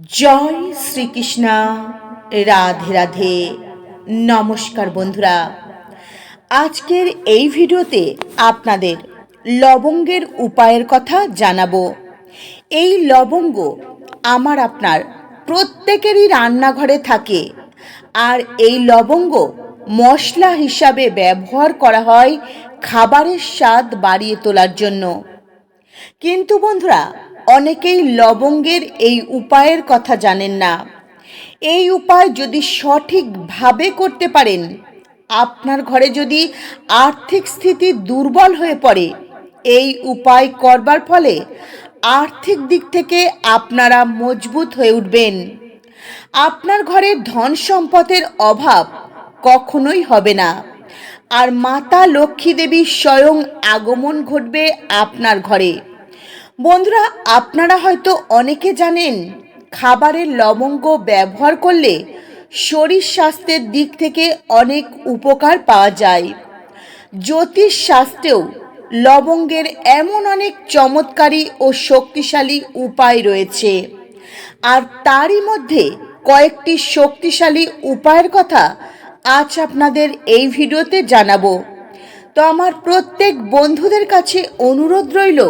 জয় শ্রীকৃষ্ণা। রাধে রাধে। নমস্কার বন্ধুরা। আজকের এই ভিডিওতে আপনাদের লবঙ্গের উপায়ের কথা জানাব। এই লবঙ্গ আমার আপনার প্রত্যেকেরই রান্নাঘরে থাকে। আর এই লবঙ্গ মশলা হিসাবে ব্যবহার করা হয় খাবারের স্বাদ বাড়িয়ে তোলার জন্য। কিন্তু বন্ধুরা অনেকেই লবঙ্গের এই উপায়ের কথা জানেন না। এই উপায় যদি সঠিকভাবে করতে পারেন, আপনার ঘরে যদি আর্থিক স্থিতি দুর্বল হয়ে পড়ে, এই উপায় করবার ফলে আর্থিক দিক থেকে আপনারা মজবুত হয়ে উঠবেন। আপনার ঘরে ধন সম্পদের অভাব কখনোই হবে না। আর মাতা লক্ষ্মী দেবীর স্বয়ং আগমন ঘটবে আপনার ঘরে। বন্ধুরা, আপনারা হয়তো অনেকে জানেন, খাবারের লবঙ্গ ব্যবহার করলে শরীর স্বাস্থ্যের দিক থেকে অনেক উপকার পাওয়া যায়। জ্যোতিষ শাস্ত্রেও লবঙ্গের এমন অনেক চমৎকারী ও শক্তিশালী উপায় রয়েছে। আর তারই মধ্যে কয়েকটি শক্তিশালী উপায়ের কথা আজ আপনাদের এই ভিডিওতে জানাব। তো আমার প্রত্যেক বন্ধুদের কাছে অনুরোধ রইল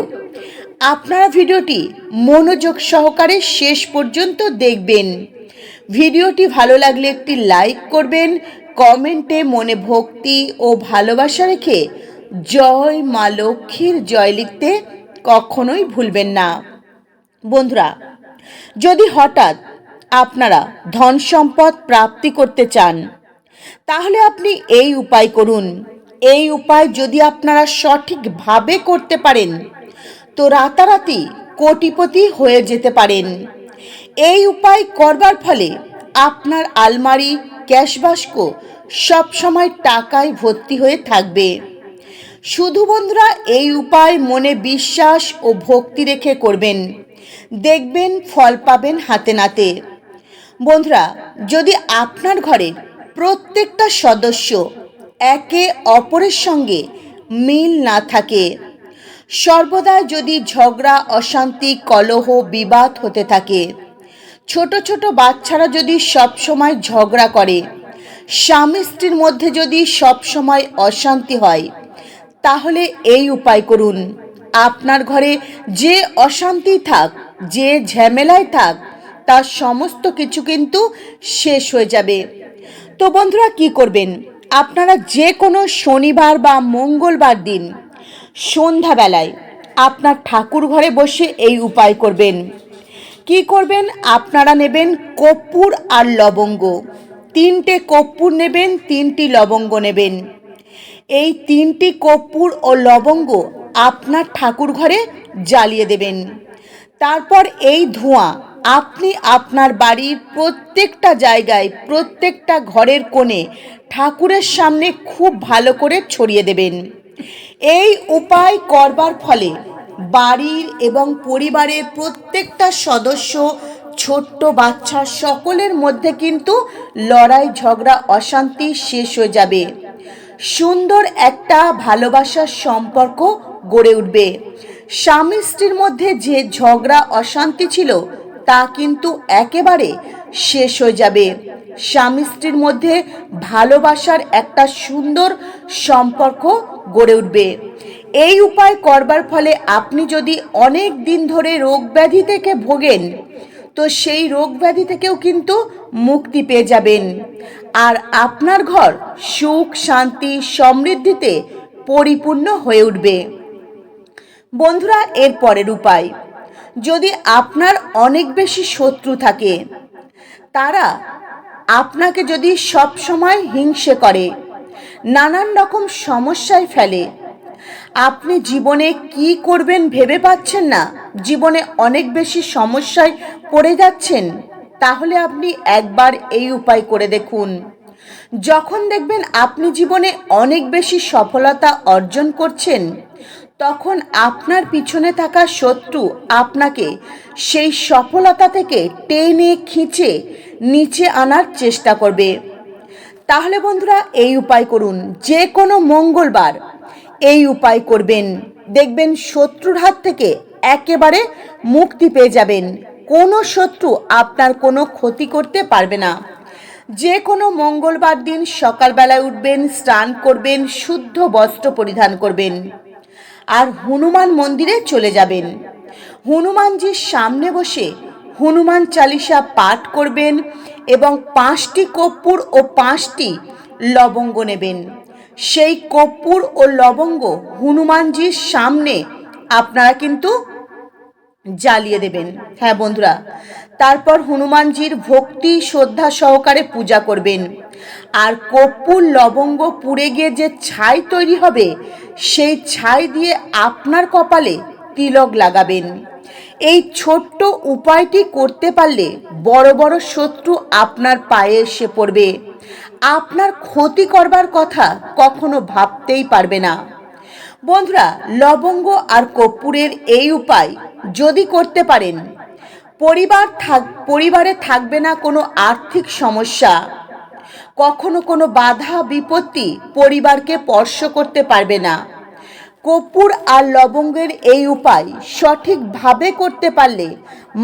আপনারা ভিডিওটি মনোযোগ সহকারে শেষ পর্যন্ত দেখবেন। ভিডিওটি ভালো লাগলে একটি লাইক করবেন, কমেন্টে মনে ভক্তি ও ভালোবাসা রেখে জয় মা লক্ষ্মীর জয় লিখতে কখনোই ভুলবেন না। বন্ধুরা, যদি হঠাৎ আপনারা ধন সম্পদ প্রাপ্তি করতে চান, তাহলে আপনি এই উপায় করুন। এই উপায় যদি আপনারা সঠিকভাবে করতে পারেন তো রাতারাতি কোটিপতি হয়ে যেতে পারেন। এই উপায় করবার ফলে আপনার আলমারি, ক্যাশবাস্ক সবসময় টাকায় ভর্তি হয়ে থাকবে। শুধু বন্ধুরা, এই উপায় মনে বিশ্বাস ও ভক্তি রেখে করবেন। দেখবেন ফল পাবেন হাতে নাতে। বন্ধুরা, যদি আপনার ঘরের প্রত্যেকটা সদস্য একে অপরের সঙ্গে মিল না থাকে সর্বদা যদি ঝগড়া, অশান্তি, কলহ, বিবাদ হতে থাকে। ছোট ছোট বাচ্চারা যদি সব সময় ঝগড়া করে, স্বামী স্ত্রীর মধ্যে যদি সব সময় অশান্তি হয়, তাহলে এই উপায় করুন। আপনার ঘরে যে অশান্তি থাক, যে ঝামেলায় থাক, তার সমস্ত কিছু কিন্তু শেষ হয়ে যাবে। তো বন্ধুরা কি করবেন? আপনারা যে কোনো শনিবার বা মঙ্গলবার দিন সন্ধ্যাবেলায় আপনার ঠাকুর ঘরে বসে এই উপায় করবেন। কি করবেন? আপনারা নেবেন কর্পূর আর লবঙ্গ। তিনটে কর্পূর নেবেন, তিনটি লবঙ্গ নেবেন। এই তিনটি কর্পূর ও লবঙ্গ আপনার ঠাকুর ঘরে জ্বালিয়ে দেবেন। তারপর এই ধোঁয়া আপনি আপনার বাড়ির প্রত্যেকটা জায়গায়, প্রত্যেকটা ঘরের কোণে ঠাকুরের সামনে খুব ভালো করে ছড়িয়ে দেবেন। এই উপায় করবার ফলে বাড়ির এবং পরিবারের প্রত্যেকটা সদস্য ছোট্ট বাচ্চা সকলের মধ্যে কিন্তু লড়াই, ঝগড়া, অশান্তি শেষ হয়ে যাবে। সুন্দর একটা ভালোবাসার সম্পর্ক গড়ে উঠবে। স্বামী স্ত্রীর মধ্যে যে ঝগড়া, অশান্তি ছিল, তা কিন্তু একেবারে শেষ হয়ে যাবে। স্বামী স্ত্রীর মধ্যে ভালোবাসার একটা সুন্দর সম্পর্ক গড়ে উঠবে। এই উপায় করবার ফলে আপনি যদি অনেক দিন ধরে রোগ ব্যাধি থেকে ভোগেন, তো সেই রোগ ব্যাধি থেকেও কিন্তু মুক্তি পেয়ে যাবেন। আর আপনার ঘর সুখ, শান্তি, সমৃদ্ধিতে পরিপূর্ণ হয়ে উঠবে। বন্ধুরা, এর পরের উপায়, যদি আপনার অনেক বেশি শত্রু থাকে, তারা আপনাকে যদি সব সময় হিংসে করে নানান রকম সমস্যায় ফেলে। আপনি জীবনে কি করবেন ভেবে পাচ্ছেন না? জীবনে অনেক বেশি সমস্যায় পড়ে যাচ্ছেন। তাহলে আপনি একবার এই উপায় করে দেখুন। যখন দেখবেন আপনি জীবনে অনেক বেশি সফলতা অর্জন করছেন, তখন আপনার পিছনে থাকা শত্রু আপনাকে সেই সফলতা থেকে টেনে খিঁচে নিচে আনার চেষ্টা করবে। তাহলে বন্ধুরা এই উপায় করুন, যে কোনো মঙ্গলবার এই উপায় করবেন। দেখবেন শত্রুর হাত থেকে একেবারে মুক্তি পেয়ে যাবেন। কোনো শত্রু আপনার কোনো ক্ষতি করতে পারবে না। যে কোনো মঙ্গলবার দিন সকালবেলায় উঠবেন, স্নান করবেন, শুদ্ধ বস্ত্র পরিধান করবেন। আর হনুমান মন্দিরে চলে যাবেন। হনুমানজির সামনে বসে হনুমান চালিসা পাঠ করবেন এবং পাঁচটি কর্পূর ও পাঁচটি লবঙ্গ নেবেন। সেই কর্পূর ও লবঙ্গ হনুমানজির সামনে আপনারা কিন্তু জ্বালিয়ে দেবেন। হ্যাঁ বন্ধুরা, তারপর হনুমানজির ভক্তি শ্রদ্ধা সহকারে পূজা করবেন। আর কর্পূর লবঙ্গ পুড়ে গিয়ে যে ছাই তৈরি হবে, সেই ছাই দিয়ে আপনার কপালে তিলক লাগাবেন। এই ছোট্ট উপায়টি করতে পারলে বড় বড় শত্রু আপনার পায়ে এসে পড়বে। আপনার ক্ষতি করবার কথা কখনো ভাবতেই পারবে না। বন্ধুরা, লবঙ্গ আর কর্পূরের এই উপায় যদি করতে পারেন, পরিবার থাক, পরিবারে থাকবে না কোনো আর্থিক সমস্যা। কখনো কোনো বাধা, বিপত্তি পরিবারকে স্পর্শ করতে পারবে না। কর্পূর আর লবঙ্গের এই উপায় সঠিকভাবে করতে পারলে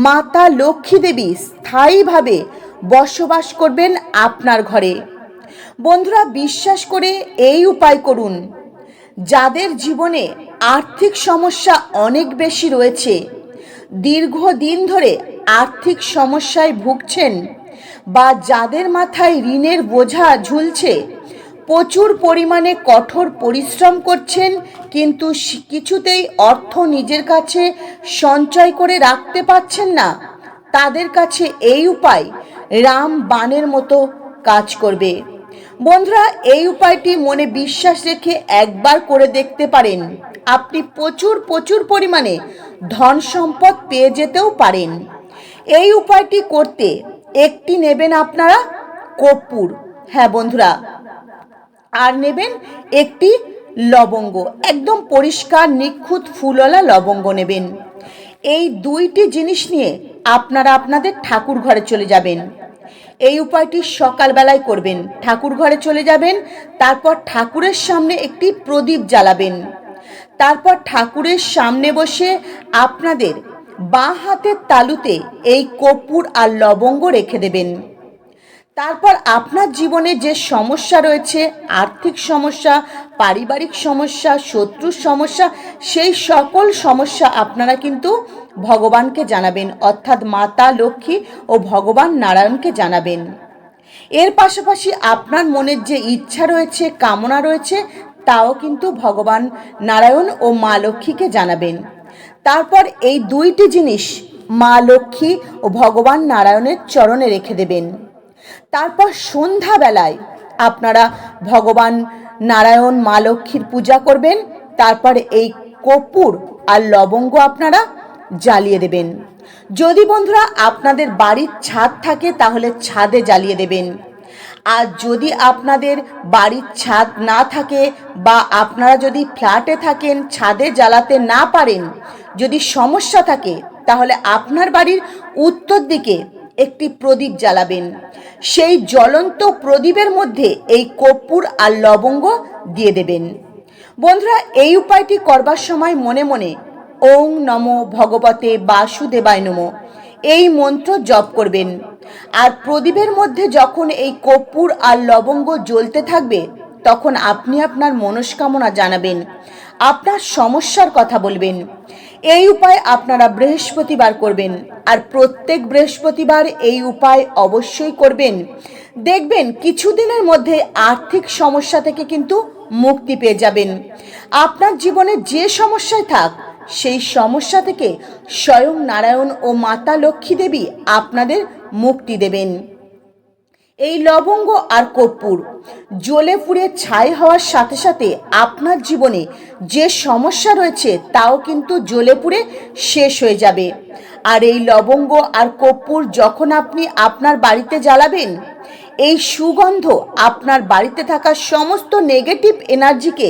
মাতা লক্ষ্মী দেবী স্থায়ীভাবে বসবাস করবেন আপনার ঘরে। বন্ধুরা, বিশ্বাস করে এই উপায় করুন। যাদের জীবনে আর্থিক সমস্যা অনেক বেশি রয়েছে, দীর্ঘদিন ধরে আর্থিক সমস্যায় ভুগছেন বা যাদের মাথায় ঋণের বোঝা ঝুলছে প্রচুর পরিমাণে কঠোর পরিশ্রম করছেন, কিন্তু কিছুতেই অর্থ নিজের কাছে সঞ্চয় করে রাখতে পারছেন না। তাদের কাছে এই উপায় রাম বাণের মতো কাজ করবে। বন্ধুরা, এই উপায়টি মনে বিশ্বাস রেখে একবার করে দেখতে পারেন। আপনি প্রচুর প্রচুর পরিমাণে ধন সম্পদ পেয়ে যেতেও পারেন। এই উপায়টি করতে একটি নেবেন আপনারা কর্পূর। হ্যাঁ বন্ধুরা। আর নেবেন একটি লবঙ্গ, একদম পরিষ্কার নিখুঁত ফুলওয়ালা লবঙ্গ নেবেন। এই দুইটি জিনিস নিয়ে আপনারা আপনাদের ঠাকুর ঘরে চলে যাবেন। এই উপায়টি সকালবেলায় করবেন। ঠাকুর ঘরে চলে যাবেন, তারপর ঠাকুরের সামনে একটি প্রদীপ জ্বালাবেন। তারপর ঠাকুরের সামনে বসে আপনাদের বাঁ হাতের তালুতে এই কর্পূর আর লবঙ্গ রেখে দেবেন। তারপর আপনার জীবনে যে সমস্যা রয়েছে, আর্থিক সমস্যা, পারিবারিক সমস্যা, শত্রুর সমস্যা, সেই সকল সমস্যা আপনারা কিন্তু ভগবানকে জানাবেন। অর্থাৎ মাতা, লক্ষ্মী ও ভগবান নারায়ণকে জানাবেন। এর পাশাপাশি আপনার মনের যে ইচ্ছা রয়েছে, কামনা রয়েছে, তাও কিন্তু ভগবান নারায়ণ ও মা লক্ষ্মীকে জানাবেন। তারপর এই দুইটি জিনিস মা, লক্ষ্মী ও ভগবান নারায়ণের চরণে রেখে দেবেন। তারপর সন্ধ্যাবেলায় আপনারা ভগবান নারায়ণ, মা লক্ষ্মীর পূজা করবেন, তারপর এই কর্পূর আর লবঙ্গ আপনারা জ্বালিয়ে দেবেন। যদি বন্ধুরা আপনাদের বাড়ির ছাদ থাকে, তাহলে ছাদে জ্বালিয়ে দেবেন। আর যদি আপনাদের বাড়ির ছাদ না থাকে বা আপনারা যদি ফ্ল্যাটে থাকেন, ছাদে জ্বালাতে না পারেন, যদি সমস্যা থাকে, তাহলে আপনার বাড়ির উত্তর দিকে একটি প্রদীপ জ্বালাবেন। সেই জ্বলন্ত প্রদীপের মধ্যে এই কর্পূর আর লবঙ্গ দিয়ে দেবেন। বন্ধুরা, এই উপায়টি করবার সময় মনে মনে ওং নম ভগবতে বাসুদেবায় নম। এই মন্ত্র জপ করবেন। আর প্রদীপের মধ্যে যখন এই কর্পূর আর লবঙ্গ জ্বলতে থাকবে, তখন আপনি আপনার মনস্কামনা জানাবেন। আপনার সমস্যার কথা বলবেন। এই উপায় আপনারা বৃহস্পতিবার করবেন। আর প্রত্যেক বৃহস্পতিবার এই উপায় অবশ্যই করবেন। দেখবেন কিছুদিনের মধ্যে আর্থিক সমস্যা থেকে কিন্তু মুক্তি পেয়ে যাবেন। আপনার জীবনে যে সমস্যায় থাক, সেই সমস্যা থেকে স্বয়ং নারায়ণ ও মাতা লক্ষ্মী দেবী আপনাদের মুক্তি দেবেন। এই লবঙ্গ আর কর্পূর। জ্বলে পুড়ে ছাই হওয়ার সাথে সাথে আপনার জীবনে যে সমস্যা রয়েছে তাও কিন্তু জ্বলে পুড়ে শেষ হয়ে যাবে। আর এই লবঙ্গ আর কর্পূর যখন আপনি আপনার বাড়িতে জ্বালাবেন, এই সুগন্ধ আপনার বাড়িতে থাকা সমস্ত নেগেটিভ এনার্জিকে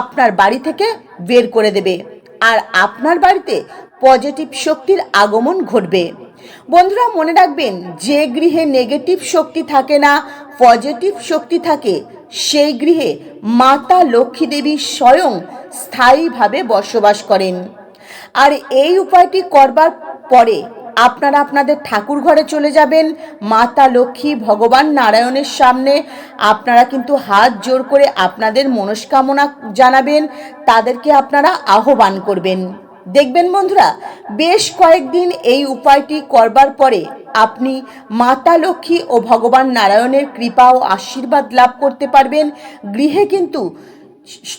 আপনার বাড়ি থেকে বের করে দেবে। আর আপনার বাড়িতে পজিটিভ শক্তির আগমন ঘটবে। বন্ধুরা, মনে রাখবেন, যে গৃহে নেগেটিভ শক্তি থাকে না পজিটিভ শক্তি থাকে, সেই গৃহে মাতা লক্ষ্মী দেবী স্বয়ং স্থায়ীভাবে বসবাস করেন। আর এই উপায়টি করবার পরে আপনারা আপনাদের ঠাকুর ঘরে চলে যাবেন, মাতা লক্ষ্মী, ভগবান নারায়ণের সামনে। আপনারা কিন্তু হাত জোর করে আপনাদের মনস্কামনা জানাবেন, তাদেরকে আপনারা আহ্বান করবেন। দেখবেন বন্ধুরা, বেশ কয়েকদিন এই উপায়টি করবার পরে আপনি মাতা লক্ষ্মী ও ভগবান নারায়ণের কৃপা ও আশীর্বাদ লাভ করতে পারবেন। গৃহে কিন্তু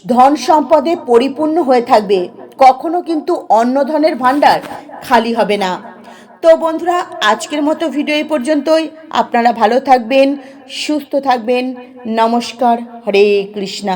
ধন সম্পদে পরিপূর্ণ হয়ে থাকবে। কখনো কিন্তু অন্য ধনের ভাণ্ডার খালি হবে না। তো বন্ধুরা, আজকের মতো ভিডিও এই পর্যন্তই। আপনারা ভালো থাকবেন, সুস্থ থাকবেন। নমস্কার, হরে কৃষ্ণা।